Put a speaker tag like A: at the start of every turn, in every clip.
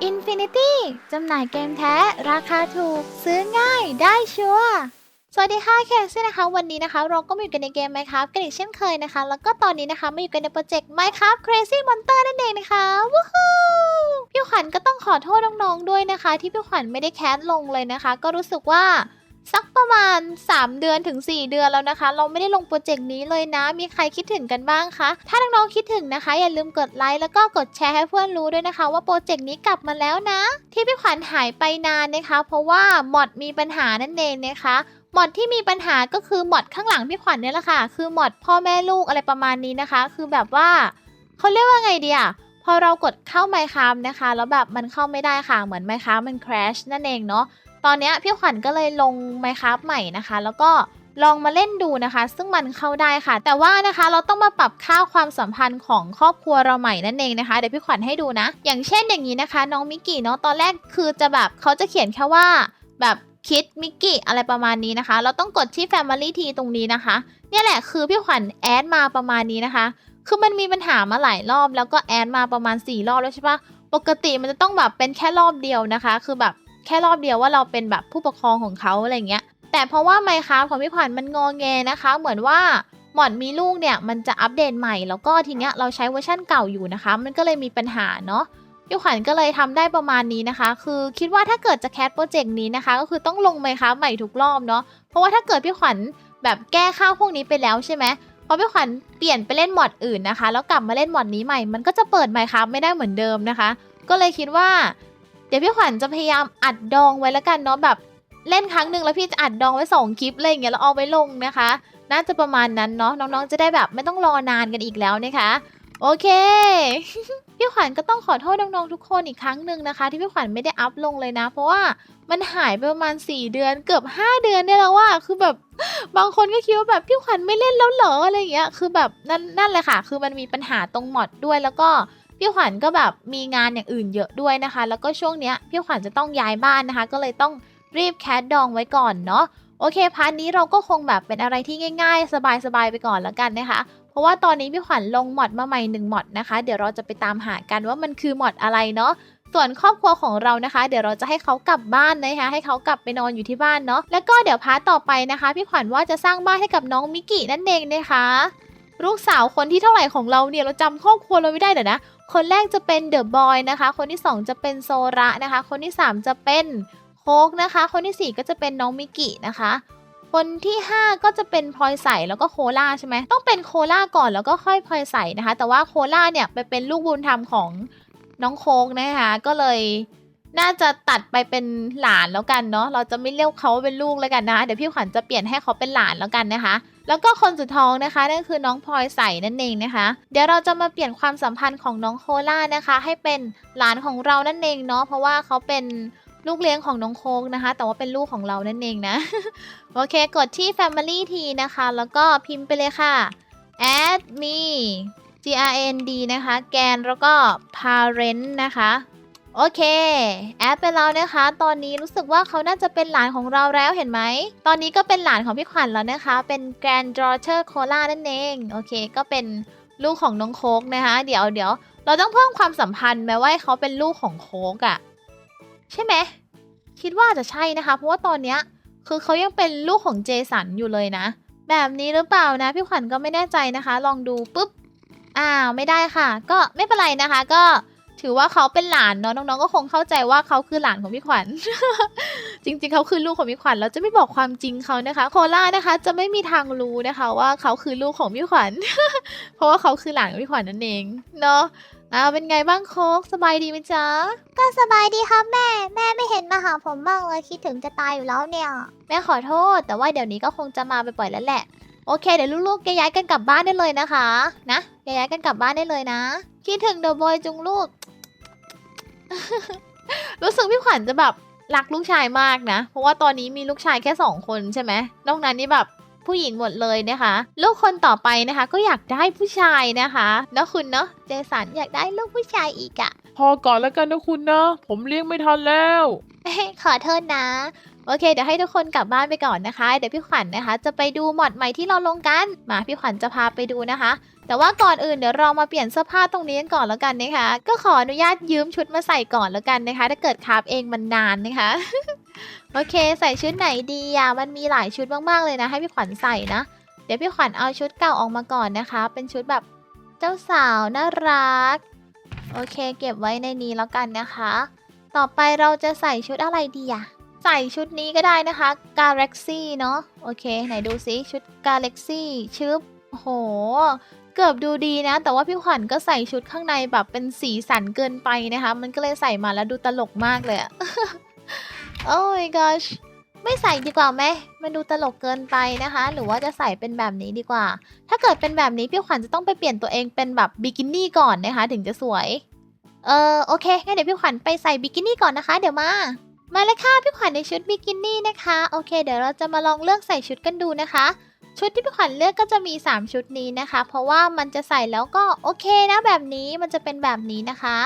A: Infinity จำหน่ายเกมแท้ราคาถูก ซื้อง่ายได้ชัวร์สวัสดีค่ะแคซี่นะคะ วันนี้นะคะ เราก็มาอยู่กันในเกม Minecraft กันอีกเช่นเคยนะคะ แล้วก็ตอนนี้นะคะมาอยู่กันในโปรเจกต์ Minecraft Crazy Monster นั่นเองนะคะวู้ฮู้พี่ขวัญก็ต้องขอโทษน้องๆด้วยนะคะ ที่พี่ขวัญไม่ได้แคสลงเลยนะคะ ก็รู้สึกว่า สักประมาณ 3 เดือนถึง 4 เดือนแล้วนะคะ เราไม่ได้ลงโปรเจกต์นี้เลยนะ มีใครคิดถึงกันบ้างคะ ถ้าน้องๆคิดถึงนะคะ อย่าลืมกดไลค์แล้วก็กดแชร์ให้เพื่อนรู้ด้วยนะคะ ว่าโปรเจกต์นี้กลับมาแล้วนะ ที่พี่ขวัญหายไปนานนะคะ เพราะว่ามอดมีปัญหานั่นเองนะคะมอดที่มีปัญหาก็คือมอดข้างหลังพี่ขวัญเนี่ยแหละค่ะ คือมอดพ่อแม่ลูกอะไรประมาณนี้นะคะ คือแบบว่าเขาเรียกว่าไงดีอะพอเรากดเข้า Minecraft นะคะ แล้วแบบมันเข้าไม่ได้ค่ะ เหมือน Minecraft มัน crash นั่นเองเนาะ ตอนนี้พี่ขวัญก็เลยลง Minecraft ใหม่นะคะ แล้วก็ลองมาเล่นดูนะคะ ซึ่งมันเข้าได้ค่ะ แต่ว่านะคะเราต้องมาปรับค่าความสัมพันธ์ของครอบครัวเราใหม่นั่นเองนะคะ เดี๋ยวพี่ขวัญให้ดูนะ อย่างเช่นอย่างนี้นะคะ น้องมิกกี้เนาะตอนแรกคือจะแบบเขาจะเขียนแค่ว่าแบบคิดมิกกี้อะไรประมาณนี้นะคะ เราต้องกดที่ Family T ตรงนี้นะคะเนี่ยแหละคือพี่ขวัญแอดมาประมาณนี้นะคะ คือมันมีปัญหามาหลายรอบแล้วก็แอดมาประมาณ 4 รอบแล้วใช่ปะปกติมันจะต้องแบบเป็นแค่รอบเดียวนะคะ คือแบบ แค่รอบเดียวว่าเราเป็นแบบผู้ปกครองของเขาอะไรเงี้ย แต่เพราะว่าไมค์ค a f t ของพี่ขวัญมันงอแงนะคะ เหมือนว่าหมอดมีลูกเนี่ยมันจะอัปเดตใหม่ แล้วก็ทีเนี้ยเราใช้เวอร์ชั่นเก่าอยู่นะคะ มันก็เลยมีปัญหาเนาะพี่ขวัญก็เลยทำได้ประมาณนี้นะคะ คือคิดว่าถ้าเกิดจะแคสโปรเจกต์นี้นะคะ ก็คือต้องลงไมค์ค a f t ใหม่ทุกรอบเนาะ เพราะว่าถ้าเกิดพี่ขวัญแบบแก้ข้าวพวกนี้ไปแล้วใช่ไหมพอพี่ขวัญเปลี่ยนไปเล่นมอดอื่นนะคะ แล้วกลับมาเล่นมอดนี้ใหม่ มันก็จะเปิดไมค์ค a f t ไม่ได้เหมือนเดิมนะคะ ก็เลยคิดว่า เดี๋ยวพี่ขวัญจะพยายามอัดดองไว้แล้วกันเนาะแบบเล่นครั้งหนึ่งแล้วพี่จะอัดดองไว้สองคลิปอะไรอย่างเงี้ยแล้วเอาไว้ลงนะคะ น่าจะประมาณนั้นเนาะน้องๆจะได้แบบไม่ต้องรอนานกันอีกแล้วนะคะโอเค พี่ขวัญก็ต้องขอโทษน้องๆทุกคนอีกครั้งหนึ่งนะคะ ที่พี่ขวัญไม่ได้อัพลงเลยนะ เพราะว่ามันหายไปประมาณ 4 เดือนเกือบ 5 เดือนเนี่ยแล้วว่าคือแบบบางคนก็คิดว่าแบบพี่ขวัญไม่เล่นแล้วเหรออะไรอย่างเงี้ยคือแบบนั่นนั่นแหละค่ะ คือมันมีปัญหาตรงมอดด้วยแล้วก็ พี่ขวัญก็แบบมีงานอย่างอื่นเยอะด้วยนะคะ แล้วก็ช่วงเนี้ยพี่ขวัญจะต้องย้ายบ้านนะคะ ก็เลยต้องรีบแคสดองไว้ก่อนเนาะโอเคพาร์ทนี้เราก็คงแบบเป็นอะไรที่ง่าย ๆ สบายๆไปก่อนแล้วกันนะคะ เพราะว่าตอนนี้พี่ขวัญลงมอดมาใหม่หนึ่งมอดนะคะ เดี๋ยวเราจะไปตามหากันว่ามันคือมอดอะไรเนาะส่วนครอบครัวของเรานะคะ เดี๋ยวเราจะให้เขากลับบ้านนะคะให้เขากลับไปนอนอยู่ที่บ้านเนาะแล้วก็เดี๋ยวพาร์ทต่อไปนะคะ พี่ขวัญว่าจะสร้างบ้านให้กับน้องมิกกี้นั่นเองนะคะ ลูกสาวคนที่เท่าไหร่ของเราเนี่ยเราจำครอบครัวเราไม่ได้เดี๋ยวนะ คนแรกจะเป็นเดอะบอยนะคะ คนที่ 2 จะเป็นโซระนะคะ คนที่ 3 จะเป็นโคกนะคะ คนทีสี่ 4 ก็จะเป็นน้องมิกินะคะ คนที่ 5 ก็จะเป็นพลอยใสแล้วก็โคล่าใช่ไหมต้องเป็นโคล่าก่อนแล้วก็ค่อยพลอยใสนะคะ แต่ว่าโคล่าเนี่ยไปเป็นลูกบุญธรรมของน้องโคกนะคะก็เลยน่าจะตัดไปเป็นหลานแล้วกันเนาะ เราจะไม่เรียกเขาว่าเป็นลูกแล้วกันนะคะเดี๋ยวพี่ขวัญจะเปลี่ยนให้เขาเป็นหลานแล้วกันนะคะ แล้วก็คนสุดท้องนะคะ นั่นคือน้องพลอยใสนั่นเองนะคะ เดี๋ยวเราจะมาเปลี่ยนความสัมพันธ์ของน้องโคล่านะคะ ให้เป็นหลานของเรานั่นเองเนาะเพราะว่าเขาเป็นลูกเลี้ยงของน้องโคกนะคะ แต่ว่าเป็นลูกของเรานั่นเองนะ โอเค กดที่ Family T นะคะ แล้วก็พิมพ์ไปเลยค่ะ add me grnd นะคะ แกนแล้วก็ parent นะคะ โอเค แอดไปแล้วนะคะ ตอนนี้รู้สึกว่าเขาน่าจะเป็นหลานของเราแล้วเห็นไหม ตอนนี้ก็เป็นหลานของพี่ขวัญแล้วนะคะ เป็น Grand Daughter Cola นั่นเอง โอเค ก็เป็นลูกของน้องโคกนะคะ เดี๋ยวเดี๋ยวเราต้องเพิ่มความสัมพันธ์แม้ว่าเขาเป็นลูกของโคกอะใช่ไหม คิดว่าจะใช่นะคะ เพราะว่าตอนเนี้ยคือเขายังเป็นลูกของเจสันอยู่เลยนะ แบบนี้หรือเปล่านะ พี่ขวัญก็ไม่แน่ใจนะคะ ลองดูปุ๊บ อ้าว ไม่ได้ค่ะ ก็ไม่เป็นไรนะคะ ก็ ถือว่าเขาเป็นหลานเนาะน้องๆก็คงเข้าใจว่าเขาคือหลานของพี่ขวัญ จริงๆเขาคือลูกของพี่ขวัญเราจะไม่บอกความจริงเขานะคะ โคล่านะคะ จะไม่มีทางรู้นะคะ ว่าเขาคือลูกของพี่ขวัญ เพราะว่าเขาคือหลานของพี่ขวัญนั่นเองเนาะอ้าวเป็นไงบ้างโคกสบายดีไหมจ๊ะ
B: ก็สบายดีครับแม่ แม่ไม่เห็นมาหาผมบ้างเลยคิดถึงจะตายอยู่แล้วเนี่ย
A: แม่ขอโทษ แต่ว่าเดี๋ยวนี้ก็คงจะมาบ่อยๆแล้วแหละโอเคเดี๋ยวลูกๆแกย้ายกันกลับบ้านได้เลยนะคะ นะแกย้ายกันกลับบ้านได้เลยนะคิดถึงเดอะบอยจุงลูก รู้สึกพี่ขวัญจะแบบรักลูกชายมากนะ เพราะว่าตอนนี้มีลูกชายแค่สองคนใช่ไหมนอกนั้นนี่แบบผู้หญิงหมดเลยนะคะ ลูกคนต่อไปนะคะ ก็อยากได้ผู้ชายนะคะเนอะคุณเนาะเจสันอยากได้ลูกผู้ชายอีกอะ
C: พอก่อนแล้วกันนะคุณนะ ผมเลี้ยงไม่ทันแล้ว
B: ขอโทษนะ
A: โอเค เดี๋ยวให้ทุกคนกลับบ้านไปก่อนนะคะ เดี๋ยวพี่ขวัญนะคะ จะไปดูหมอดใหม่ที่เราลงกัน มาพี่ขวัญจะพาไปดูนะคะ แต่ว่าก่อนอื่นเดี๋ยวเรามาเปลี่ยนเสื้อผ้าตรงนี้กันก่อนแล้วกันนะคะ ก็ขออนุญาตยืมชุดมาใส่ก่อนแล้วกันนะคะ ถ้าเกิดคาฟเองมันนานนะคะ โอเค ใส่ชุดไหนดีอะ มันมีหลายชุดมากๆเลยนะ ให้พี่ขวัญใส่นะ เดี๋ยวพี่ขวัญเอาชุดเก่าออกมาก่อนนะคะ เป็นชุดแบบเจ้าสาวน่ารัก โอเค เก็บไว้ในนี้แล้วกันนะคะ ต่อไปเราจะใส่ชุดอะไรดีอะ ใส่ชุดนี้ก็ได้นะคะ Galaxy เนาะโอเค ไหนดูซิชุด Galaxy ชึบโอ้โห เกือบดูดีนะ แต่ว่าพี่ขวัญก็ใส่ชุดข้างในแบบเป็นสีสันเกินไปนะคะ มันก็เลยใส่มาแล้วดูตลกมากเลยอะโอ้ my gosh ไม่ใส่ดีกว่าไหม มันดูตลกเกินไปนะคะ หรือว่าจะใส่เป็นแบบนี้ดีกว่า ถ้าเกิดเป็นแบบนี้พี่ขวัญจะต้องไปเปลี่ยนตัวเองเป็นแบบบิกินี่ก่อนนะคะ ถึงจะสวย เออโอเคงั้นเดี๋ยวพี่ขวัญไปใส่บิกินี่ก่อนนะคะ เดี๋ยวมา มาเลยค่ะพี่ขวัญในชุดบิกินี่นะคะ โอเค เดี๋ยวเราจะมาลองเลือกใส่ชุดกันดูนะคะ ชุดที่พี่ขวัญเลือกก็จะมี 3 ชุดนี้นะคะ เพราะว่ามันจะใส่แล้วก็โอเคนะแบบนี้มันจะเป็นแบบนี้นะคะ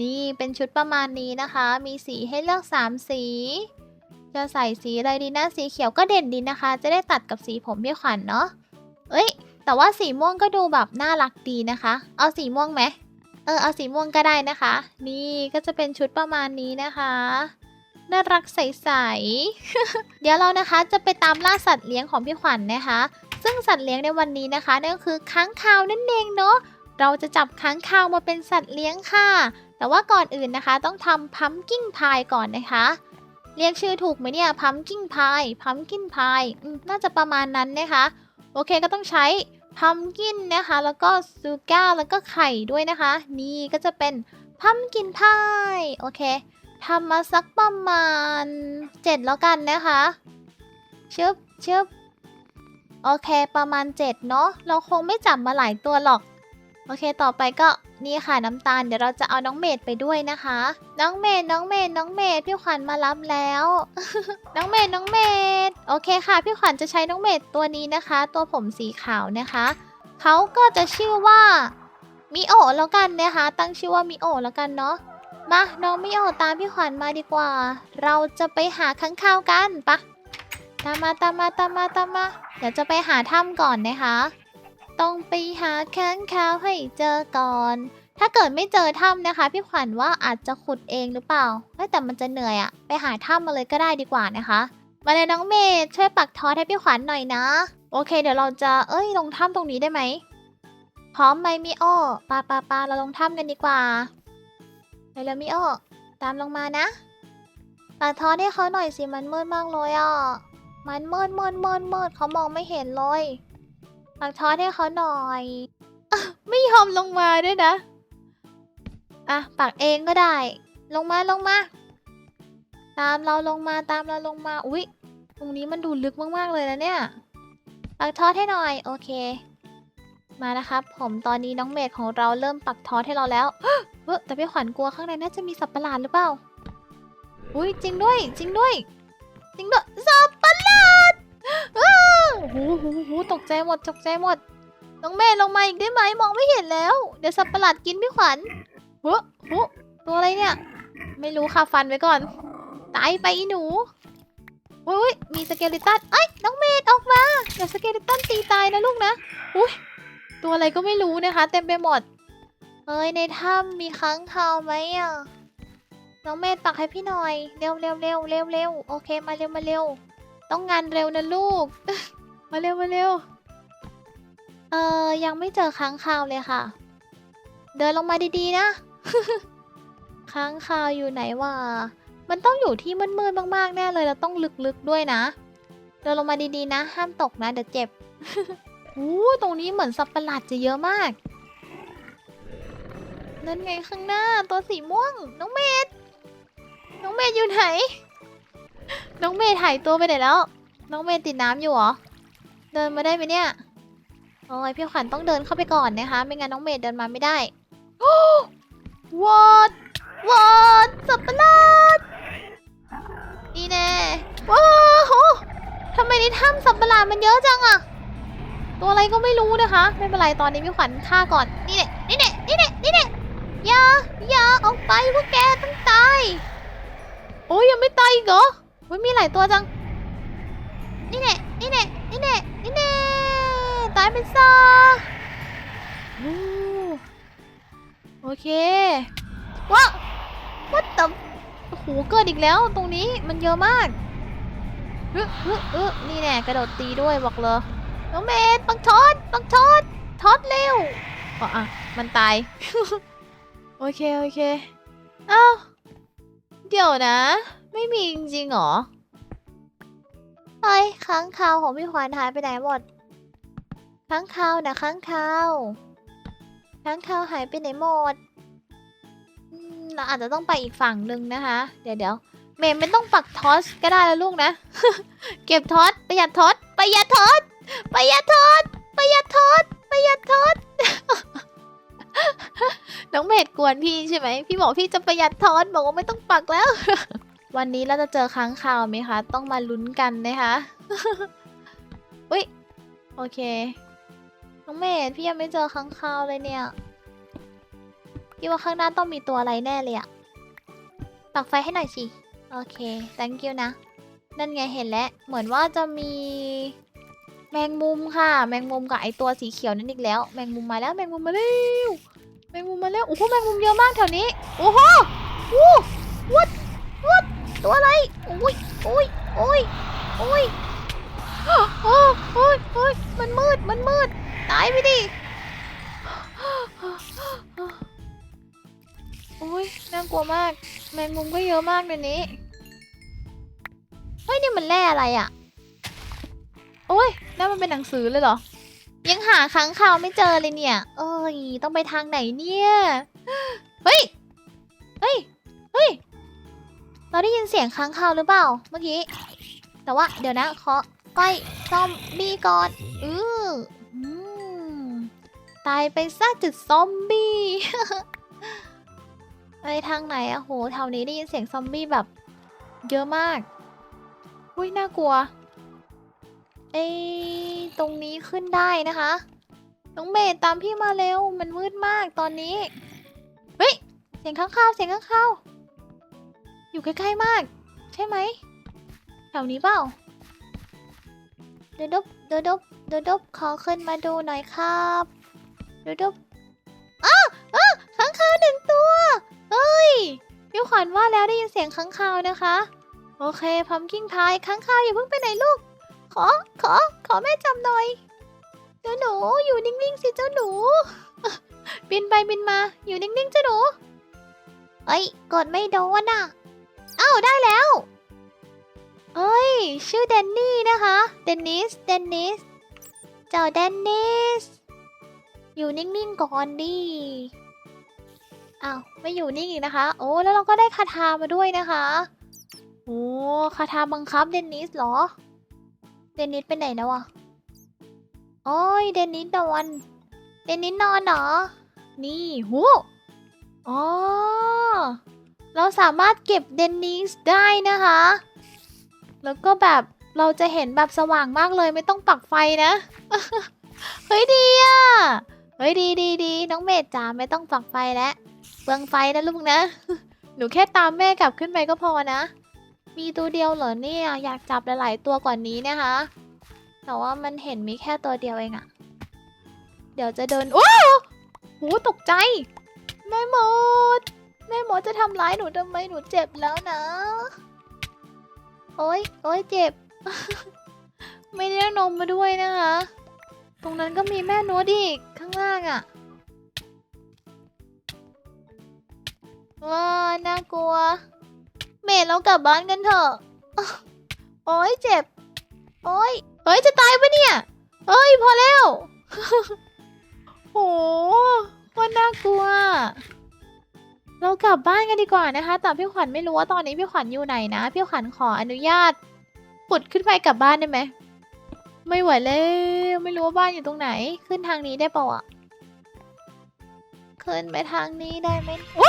A: นี่เป็นชุดประมาณนี้นะคะ มีสีให้เลือก 3 สี จะใส่สีอะไรดีนะสีเขียวก็เด่นดีนะคะ จะได้ตัดกับสีผมพี่ขวัญเนาะเอ้ย แต่ว่าสีม่วงก็ดูแบบน่ารักดีนะคะ เอาสีม่วงไหมเออเอาสีม่วงก็ได้นะคะ นี่ก็จะเป็นชุดประมาณนี้นะคะ น่ารักใสๆ เดี๋ยวเรานะคะจะไปตามล่าสัตว์เลี้ยงของพี่ขวัญนะคะ ซึ่งสัตว์เลี้ยงในวันนี้นะคะนั่นก็คือค้างคาวนั่นเองเนาะ เราจะจับค้างคาวมาเป็นสัตว์เลี้ยงค่ะ แต่ว่าก่อนอื่นนะคะ ต้องทำพัมกิ้งพายก่อนนะคะ เรียกชื่อถูกไหมเนี่ยพัมกิ้งพายพัมกิ้งพายน่าจะประมาณนั้นนะคะ โอเคก็ต้องใช้พัมกินนะคะ แล้วก็ซูก้าแล้วก็ไข่ด้วยนะคะ นี่ก็จะเป็นพัมกินพาย โอเค ทำมาสักประมาณเจ็ดแล้วกันนะคะชึบชึบโอเคประมาณเจ็ดเนาะเราคงไม่จับมาหลายตัวหรอก โอเคต่อไปก็นี่ค่ะน้ำตาลเดี๋ยวเราจะเอาน้องเมดไปด้วยนะคะ น้องเมดน้องเมดน้องเมดพี่ขวัญมารับแล้ว น้องเมดน้องเมดโอเคค่ะ พี่ขวัญจะใช้น้องเมดตัวนี้นะคะ ตัวผมสีขาวนะคะเขาก็จะชื่อว่ามิโอแล้วกันนะคะ ตั้งชื่อว่ามิโอแล้วกันเนาะ มาน้องไมิโอะตามพี่ขวัญมาดีกว่า เราจะไปหาค้างคาวกันปะตามมาตามมาตามมาตามมา เดี๋ยวจะไปหาถ้ำก่อนนะคะ ต้องไปหาค้างคาวให้เจอก่อน ถ้าเกิดไม่เจอถ้ำนะคะ พี่ขวัญว่าอาจจะขุดเองหรือเปล่าแต่มันจะเหนื่อยอะไปหาถ้ำมาเลยก็ได้ดีกว่านะคะ มาเลยน้องเมย์ช่วยปักทอให้พี่ขวัญหน่อยนะ โอเค เดี๋ยวเราจะเอ้ยลงถ้ำตรงนี้ได้ไหมพร้อมไหมมิโอปาปาปาเราลงถ้ำกันดีกว่า ไปแล้วมิโอตามลงมานะปักทอดให้เขาหน่อยสิมันมืดมากเลยอะ มันมืดมืดมืดมืดเขามองไม่เห็นเลยปักทอดให้เขาหน่อย ไม่ยอมลงมาด้วยนะ อะปักเองก็ได้ ลงมาลงมา ตามเราลงมาตามเราลงมา อุ๊ย ตรงนี้มันดูลึกมากๆเลยนะเนี่ยปักทอดให้หน่อย โอเค มานะครับ ผมตอนนี้น้องเมดของเราเริ่มปักทอดให้เราแล้วเฮ้แต่พี่ขวัญกลัวข้างในน่าจะมีสัตว์ประหลาดหรือเปล่า อุ้ยจริงด้วย จริงด้วย จริงด้วยสัตว์ประหลาดโอ้โหโหตกใจหมดตกใจหมด น้องเมดลงมาอีกได้ไหมมองไม่เห็นแล้ว เดี๋ยวสัตว์ประหลาดกินพี่ขวัญเฮ้โอ้ตัวอะไรเนี่ย ไม่รู้ค่ะฟันไว้ก่อน ตายไปอีหนูอุ้ยมีสเกลิตันเอ้น้องเมดออกมาเดี๋ยวสเกลิตันตีตายนะลูกนะ อุ้ย ตัวอะไรก็ไม่รู้นะคะ เต็มไปหมด เฮ้ยในถ้ำมีค้างคาวไหมอะ น้องเมดปักให้พี่หน่อย เร็วเร็วเร็วเร็วเร็วโอเคมาเร็วมาเร็ว ต้องงานเร็วนะลูก มาเร็วมาเร็ว เออยังไม่เจอค้างคาวเลยค่ะ เดินลงมาดีๆนะ ค้างคาวอยู่ไหนวะ มันต้องอยู่ที่มืดๆมากๆแน่เลยเราต้องลึกๆด้วยนะ เดินลงมาดีๆนะ ห้ามตกนะเดี๋ยวเจ็บ อ้ตรงนี้เหมือนสัตว์ประหลาดจะเยอะมาก นั่นไงข้างหน้าตัวสีม่วง น้องเมดน้องเมดอยู่ไหน น้องเมดหายตัวไปไหนแล้ว น้องเมดติดน้ำอยู่เหรอ เดินมาได้ไหมเนี่ยโอ้ยพี่ขวัญต้องเดินเข้าไปก่อนนะคะ ไม่งั้นน้องเมดเดินมาไม่ได้วอดวอดสัตว์ประหลาดนี่แน่ว้าวโหทำไมในถ้ำสัตว์ประหลาดมันเยอะจังอะ ตัวอะไรก็ไม่รู้นะคะ ไม่เป็นไรตอนนี้พี่ขวัญฆ่าก่อนนี่เนี่ยนี่เนี่ยนี่เนี่ยนี่เนี่ยอย่าอย่าออกไปพวกแกต้องตายโอ้ยยังไม่ตายอีกเหรออุ้ยมีหลายตัวจังนี่แน่นี่แน่นี่แน่นี่แน่ตายเป็นซาโอเคว้าวัดตับโอ้โหเกิดอีกแล้วตรงนี้มันเยอะมากเออเออเออนี่แน่กระโดดตีด้วยบอกเลย น้องเมย์ปังทอดปังทอดทอดเร็วอ๋ออะมันตาย โอเค โอเค เอ้า เดี๋ยวนะ ไม่มีจริงๆเหรอ
B: เฮ้ยค้างคาวของพี่ขวัญหายไปไหนหมดค้างคาวนะค้างคาวค้างคาวหายไปไหนหมด
A: เราอาจจะต้องไปอีกฝั่งหนึ่งนะคะ เดี๋ยวเดี๋ยวเมย์ไม่ต้องปักทอสก็ได้แล้วลูกนะ เก็บทอสประหยัดทอสประหยัดทอส ประหยัดทอสประหยัดทอสประหยัดทอสน้องเมดกวนพี่ใช่ไหม พี่บอกพี่จะประหยัดทอสบอกว่าไม่ต้องปักแล้ว วันนี้เราจะเจอค้างคาวไหมคะ ต้องมาลุ้นกันนะคะอุ้ยโอเค น้องเมดพี่ยังไม่เจอค้างคาวเลยเนี่ยพี่ว่าข้างหน้าต้องมีตัวอะไรแน่เลยอะปักไฟให้หน่อยสิ โอเค thank you นะ นั่นไงเห็นแล้ว เหมือนว่าจะมี แมงมุมค่ะ แมงมุมกับไอตัวสีเขียวนั่นอีกแล้ว แมงมุมมาแล้ว แมงมุมมาแล้วแมงมุมมาแล้ว โอ้โห แมงมุมเยอะมากแถวนี้ โอ้โหโอ้วัดวัดตัวอะไรโอ้ยโอ้ยโอ้ยโอ้ยโอ้โอ้ยโอ้ยมันมืด มันมืด ตายไปดิโอ้ยน่ากลัวมาก แมงมุมก็เยอะมากในนี้ เฮ้ย นี่มันแร่อะไรอะ โอ้ยนั่นมันเป็นหนังสือเลยเหรอ ยังหาค้างคาวไม่เจอเลยเนี่ย เอ้ย ต้องไปทางไหนเนี่ย เฮ้ย เฮ้ย เฮ้ย เราได้ยินเสียงค้างคาวหรือเปล่า เมื่อกี้ แต่ว่าเดี๋ยวนะขอไฟซอมบี้ก่อนอืออืมตายไปซะจุดซอมบี้ไปทางไหนอะโหแถวนี้ได้ยินเสียงซอมบี้แบบ เยอะมาก อุ้ยน่ากลัว เอ้ตรงนี้ขึ้นได้นะคะ น้องเมย์ตามพี่มาเร็ว มันมืดมากตอนนี้ เฮ้ย เสียงข้างข้าวเสียงข้างข้าวอยู่ใกล้ๆมาก ใช่ไหม แถวนี้เปล่า
B: เดยวดบเดยวดบเดยวดบขอขึ้นมาดูหน่อยครับเดยวดบ
A: ข้างข้าวหนึ่งตัว เฮ้ยพี่ขวัญว่าแล้วได้ยินเสียงข้างข้าวนะคะ โอเคพัมกิ้งพายข้างข้าวอย่าเพิ่งไปไหนลูก ขอ ขอ ขอแม่จำหน่อย เจ้าหนูอยู่นิ่งๆสิเจ้าหนู บินไปบินมา อยู่นิ่งๆเจ้าหนู
B: เอ้ย กดไม่โดนอะเอ้า
A: ได้แล้ว เอ้ย ชื่อเดนนี่นะคะ เดนนิส เดนนิส เจ้าเดนนิส อยู่นิ่งๆก่อนดิอ้าวไม่อยู่นิ่งอีกนะคะ โอ้แล้วเราก็ได้คาถามาด้วยนะคะ โอ้คาถาบังคับเดนนิสเหรอ เดนนิสไปไหนแล้วะ โอ้ยเดนนิสนอน เดนนิสนอนเหรอ นี่หูอ๋อ เราสามารถเก็บเดนนิสได้นะคะ แล้วก็แบบเราจะเห็นแบบสว่างมากเลยไม่ต้องปักไฟนะ เฮ้ยดีอะ เฮ้ยดีดีดีน้องเมดจ๋าไม่ต้องปักไฟแล้วเปลืองไฟนะลูกนะ หนูแค่ตามแม่กลับขึ้นไปก็พอนะ มีตัวเดียวเหรอเนี่ยอยากจับหลายๆตัวกว่านี้นะคะ แต่ว่ามันเห็นมีแค่ตัวเดียวเองอะเดี๋ยวจะเดินโอ้โหตกใจ แม่หมด แม่หมอจะทำร้ายหนูทำไมหนูเจ็บแล้วนะ โอ๊ยโอ๊ยเจ็บ ไม่ได้นมมาด้วยนะคะ ตรงนั้นก็มีแม่นวดอีกข้างล่างอะ่ะว้าน่ากลัว เมย์เรากลับบ้านกันเถอะ โอ๊ยเจ็บ โอ๊ยเฮ้ยจะตายปะเนี่ยเฮ้ยพอแล้วโหว่าน่ากลัว เรากลับบ้านกันดีกว่านะคะแต่พี่ขวัญไม่รู้ว่าตอนนี้พี่ขวัญอยู่ไหนนะ พี่ขวัญขออนุญาตปุดขึ้นไปกลับบ้านได้ไหม ไม่ไหวแล้วไม่รู้ว่าบ้านอยู่ตรงไหน ขึ้นทางนี้ได้เปล่าอะขึ้นไปทางนี้ได้ไหมโอ้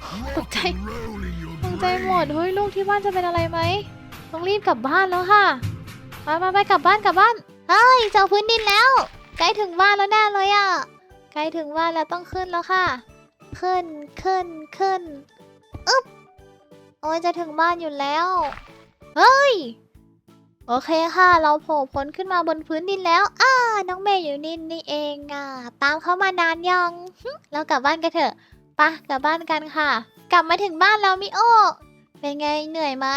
C: Dash!
A: Tụi
C: Rock
A: chạy.
C: and roll in your
A: ตกใจหมด
C: brain.
A: เฮ้ยลูกที่บ้านจะเป็นอะไรไหมต้องรีบกลับบ้านแล้วค่ะไปไปไปกลับบ้านกลับบ้าน
B: เฮ้ยเจอพื้นดินแล้ว
A: ใกล้ถึงบ้านแล้วแน่เลยอะใกล้ถึงบ้านแล้วต้องขึ้นแล้วค่ะ
B: ขึ้นขึ้นขึ้น
A: โอ้ยจะถึงบ้านอยู่แล้วเฮ้ยโอเคค่ะ เราโผล่พ้นขึ้นมาบนพื้นดินแล้วอ้าน้องเมย์อยู่นี่นี่เองอะตามเขามานานยังฮึเรากลับบ้านกันเถอะไปะกลับบ้านกันค่ะ กลับมาถึงบ้านแล้วมิโอ เป็นไงเหนื่อยไหม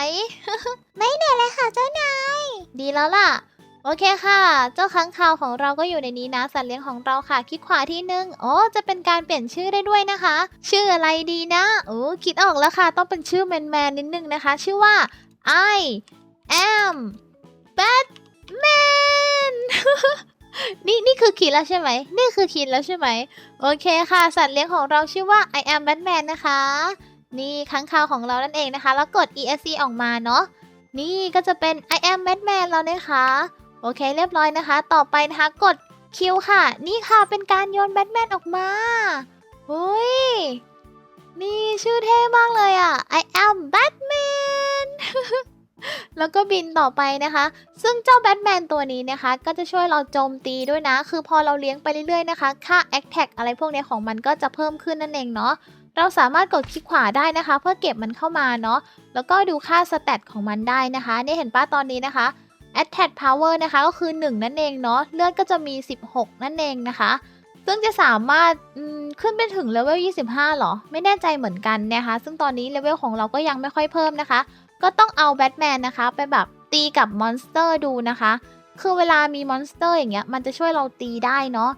A: ไม่เหนื่อยเลยค่ะเจ้านาย ดีแล้วล่ะ โอเคค่ะ เจ้าค้างคาวของเราก็อยู่ในนี้นะสัตว์เลี้ยงของเราค่ะ คลิกขวาที่หนึ่งโอ้จะเป็นการเปลี่ยนชื่อได้ด้วยนะคะ ชื่ออะไรดีนะโอ้คิดออกแล้วค่ะ ต้องเป็นชื่อแมนๆนิดนึงนะคะ ชื่อว่า I am Batman นี่นี่คือคิดแล้วใช่ไหม นี่คือคิดแล้วใช่ไหม โอเคค่ะ สัตว์เลี้ยงของเราชื่อว่า I am Batman นะคะ นี่ค้างคาวของเรานั่นเองนะคะ แล้วกด ESC ออกมาเนาะ นี่ก็จะเป็น I am Batman แล้วนะคะ โอเคเรียบร้อยนะคะ ต่อไปนะคะกดคิวค่ะ นี่ค่ะเป็นการโยนแบทแมนออกมาเฮ้ย นี่ชื่อเท่มากเลยอะ I am Batman แล้วก็บินต่อไปนะคะ ซึ่งเจ้าแบทแมนตัวนี้นะคะ ก็จะช่วยเราโจมตีด้วยนะ คือพอเราเลี้ยงไปเรื่อยๆนะคะ ค่า Attack อะไรพวกนี้ของมันก็จะเพิ่มขึ้นนั่นเองเนาะ เราสามารถกดคลิกขวาได้นะคะ เพื่อเก็บมันเข้ามาเนาะ แล้วก็ดูค่าสเตตของมันได้นะคะ นี่เห็นป้าตอนนี้นะคะ Attack Power นะคะ ก็คือ 1 นั่นเองเนาะ เลือดก็จะมี 16 นั่นเองนะคะ ซึ่งจะสามารถขึ้นไปถึงเลเวล 25หรอ ไม่แน่ใจเหมือนกันนะคะ ซึ่งตอนนี้เลเวลของเราก็ยังไม่ค่อยเพิ่มนะคะ ก็ต้องเอาแบทแมนนะคะ ไปแบบตีกับมอนสเตอร์ดูนะคะ คือเวลามีมอนสเตอร์อย่างเงี้ยมันจะช่วยเราตีได้เนาะ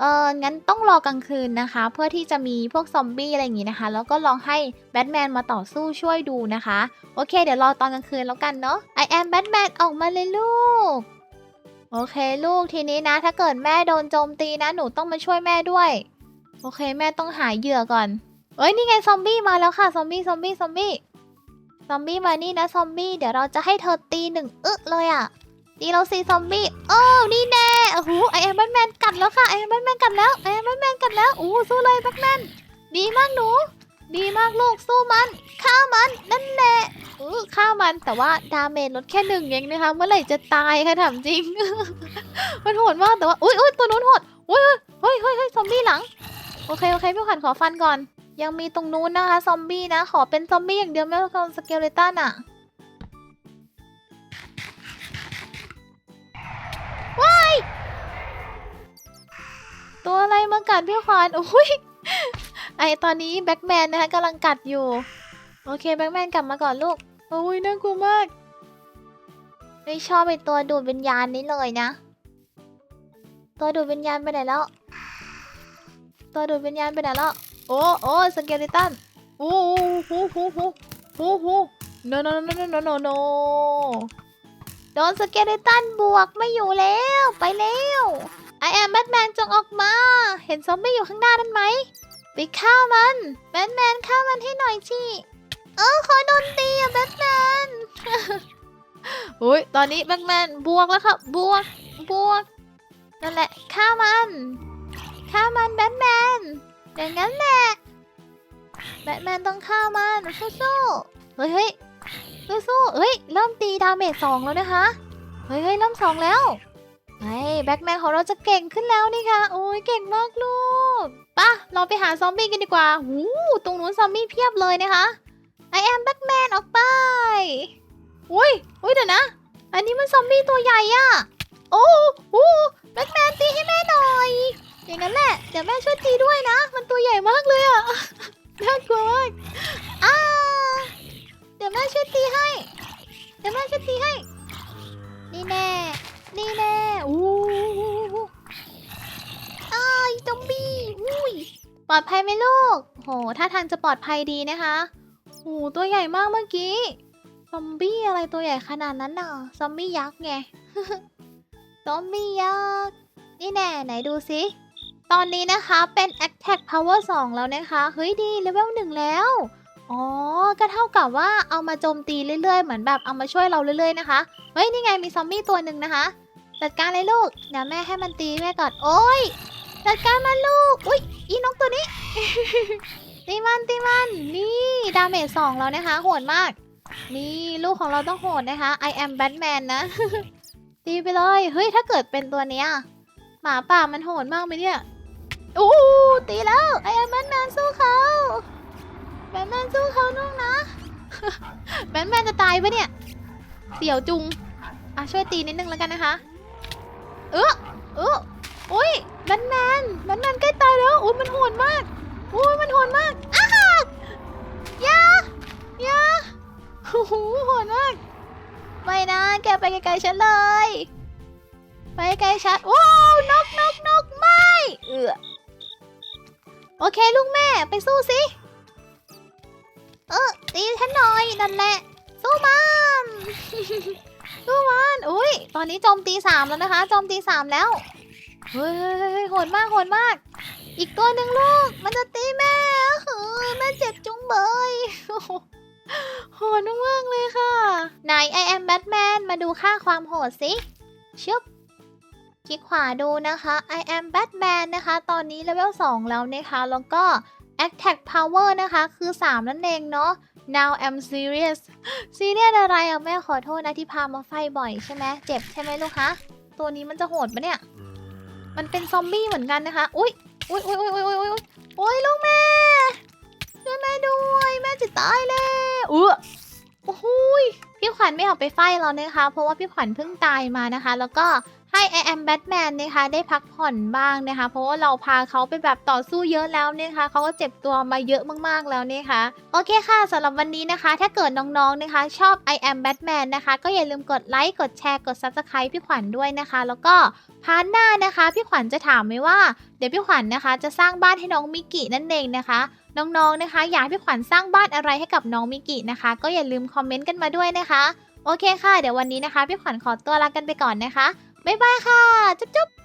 A: เอองั้นต้องรอกลางคืนนะคะ เพื่อที่จะมีพวกซอมบี้อะไรอย่างงี้นะคะ แล้วก็ลองให้แบทแมนมาต่อสู้ช่วยดูนะคะ โอเค เดี๋ยวรอตอนกลางคืนแล้วกันเนาะ I am Batman ออกมาเลยลูก โอเคลูกทีนี้นะ ถ้าเกิดแม่โดนโจมตีนะ หนูต้องมาช่วยแม่ด้วย โอเค แม่ต้องหาเหยื่อก่อน เอ้ย นี่ไงซอมบี้มาแล้วค่ะ ซอมบี้ ซอมบี้ ซอมบี้ ซอมบี้มานี่นะซอมบี้เดี๋ยวเราจะให้เธอตีหนึ่งอึะเลยอะตีเราสิซอมบี้โอ้านี่แน่โอ้โห I am Batman กัดแล้วค่ะ I am Batman กัดแล้ว I am Batman กัดแล้วโอ้สู้เลยแบทแมนดีมากหนู ดีมากลูกสู้มันฆ่ามันนั่นแหละเออฆ่ามันแต่ว่าดาเมจลดแค่หนึ่งเองนะคะ เมื่อไหร่จะตายคะถามจริง มันโหดมากแต่ว่าอุ้ยอุ้ยตัวนู้นโหดอุ้ยเฮ้ยเฮ้ยเฮ้ยซอมบี้หลังโอเคโอเคพี่ขวัญขอฟันก่อน ยังมีตรงนู้นนะคะซอมบี้นะ ขอเป็นซอมบี้อย่างเดียวไม่ต้องสเกลเลตันอะว้ายตัวอะไรมากัดพี่ขวัญอุ้ยไอตอนนี้แบ็กแมนนะคะกำลังกัดอยู่ โอเคแบ็กแมนกลับมาก่อนลูกโอ้ยน่ากลัวมากไม่ชอบไอตัวดูดวิญญาณนี้เลยนะ ตัวดูดวิญญาณไปไหนแล้ว ตัวดูดวิญญาณไปไหนแล้ว โอ้โอ้สเกลิตันโอ้โหโหโหโหโหโห no no no no no no no โดนสเกลิตันบวกไม่อยู่แล้วไปแล้วไอแอมแบทแมนจงออกมา เห็นซอมบี้อยู่ข้างหน้านั่นไหมไปฆ่ามันแบทแมนฆ่ามันให้หน่อยสิเออขอโดนตีอะแบทแมนอุ้ยตอนนี้แบทแมนบวกแล้วครับบวกบวกนั่นแหละฆ่ามันฆ่ามันแบทแมน อย่างนั้นแหละแบทแมนต้องฆ่ามันสู้ๆเฮ้ยเฮ้ยสู้ๆเฮ้ยเริ่มตีดาเมจสองแล้วนะคะเฮ้ยเฮ้ยเริ่มสองแล้วเฮ้แบ็กแมนของเราจะเก่งขึ้นแล้วนี่ค่ะโอ้ยเก่งมากลูกปะเราไปหาซอมบี้กันดีกว่าหูตรงนู้นซอมบี้เพียบเลยนะคะ I am Batman ออกไปอุ้ยอุ้ยเดี๋ยวนะ อันนี้มันซอมบี้ตัวใหญ่อะโอ้โหแบทแมนตีให้แม่หน่อย อย่างนั้นแหละ เดี๋ยวแม่ช่วยตีด้วยนะ มันตัวใหญ่มากเลยอะน่ากลัวมากอ้าเดี๋ยวแม่ช่วยตีให้ เดี๋ยวแม่ช่วยตีให้ นี่แน่ นี่แน่อู้หูอ้ายซอมบี้อุ้ย ปลอดภัยไหมลูก โห ถ้าทางจะปลอดภัยดีนะคะโอ้ตัวใหญ่มากเมื่อกี้ ซอมบี้อะไรตัวใหญ่ขนาดนั้นน่ะ ซอมบี้ยักษ์ไง ซอมบี้ยักษ์ นี่แน่ไหนดูสิ ตอนนี้นะคะเป็น Attack Power 2 แล้วนะคะ เฮ้ยดีเลเวล1แล้ว อ๋อ ก็เท่ากับว่าเอามาโจมตีเรื่อยๆ เหมือนแบบเอามาช่วยเราเรื่อยๆนะคะ เฮ้ย นี่ไงมีซอมบี้ตัวหนึ่งนะคะ จัดการเลยลูก เดี๋ยวแม่ให้มันตีแม่ก่อน โอ้ย จัดการมันลูก อุ้ย อีนกตัวนี้ ตีมันตีมัน นี่ดาเมจสองแล้วนะคะ โหดมาก นี่ลูกของเราต้องโหดนะคะ I am Batman นะ ตีไปเลย เฮ้ย ถ้าเกิดเป็นตัวเนี้ยหมาป่ามันโหดมากไหมเนี่ย อู้ตีแล้ว I am Batman สู้เขา Batman สู้เขาน้องนะแบทแมนจะตายปะเนี่ย เสี่ยวจุงอะช่วยตีนิดนึงแล้วกันนะคะ เออเออโอ้ยแบทแมนแบทแมนใกล้ตายแล้วอุ้ยมันโหดมากอุ้ยมันโหดมากอ้าอยายาโอ้โหโหดมากไม่นะแกไปไกลๆฉันเลย ไปไกลฉันว้าวนกนกนกไม่เออ โอเคลูกแม่ไปสู้สิ เออตีฉันหน่อยนั่นแหละ สู้มันสู้มันอุ้ยตอนนี้โจมตีสามแล้วนะคะโจมตีสามแล้วเฮ้ยโหดมากโหดมาก อีกตัวหนึ่งลูก มันจะตีแม่เฮ้ยแม่เจ็บจุงเบยโอ้โหโหดมากเลยค่ะ ไหน I am Batman มาดูค่าความโหดสิชึบ คลิกขวาดูนะคะ I am Batman นะคะ ตอนนี้เลเวล2แล้วนะคะ แล้วก็ Attack Power นะคะ คือ 3 นั่นเองเนาะ Now I'm serious ซีเรียสอะไรอะแม่ขอโทษนะที่พามาไฟบ่อยใช่ไหมเจ็บใช่ไหมลูกคะ ตัวนี้มันจะโหดปะเนี่ย มันเป็นซอมบี้เหมือนกันนะคะ อุ้ยอุ้ยอุ้ยอุ้ยอุ้ยอุ้ยอุ้ยโอ้ยลูกแม่ช่วยแม่ด้วยแม่จะตายแล้วเออโอ้โหยพี่ขวัญไม่ออกไปไฟแล้วนะคะ เพราะว่าพี่ขวัญเพิ่งตายมานะคะ แล้วก็ ให้ I am Batman นะคะได้พักผ่อนบ้างนะคะ เพราะว่าเราพาเขาไปแบบต่อสู้เยอะแล้วนะคะเขาก็เจ็บตัวมาเยอะมากๆแล้วนะคะโอเคค่ะสำหรับวันนี้นะคะ ถ้าเกิดน้องๆนะคะ ชอบ I am Batman นะคะ ก็อย่าลืมกดไลค์กดแชร์กด Subscribe พี่ขวัญด้วยนะคะ แล้วก็พาร์ทหน้านะคะ พี่ขวัญจะถามไว้ว่าเดี๋ยวพี่ขวัญนะคะ จะสร้างบ้านให้น้องมิกินั่นเองนะคะ น้องๆนะคะ อยากให้พี่ขวัญสร้างบ้านอะไรให้กับน้องมิกินะคะ ก็อย่าลืมคอมเมนต์กันมาด้วยนะคะโอเคค่ะ เดี๋ยววันนี้นะคะ พี่ขวัญขอตัวลากันไปก่อนนะคะ บ๊ายบายค่ะ จุ๊บๆ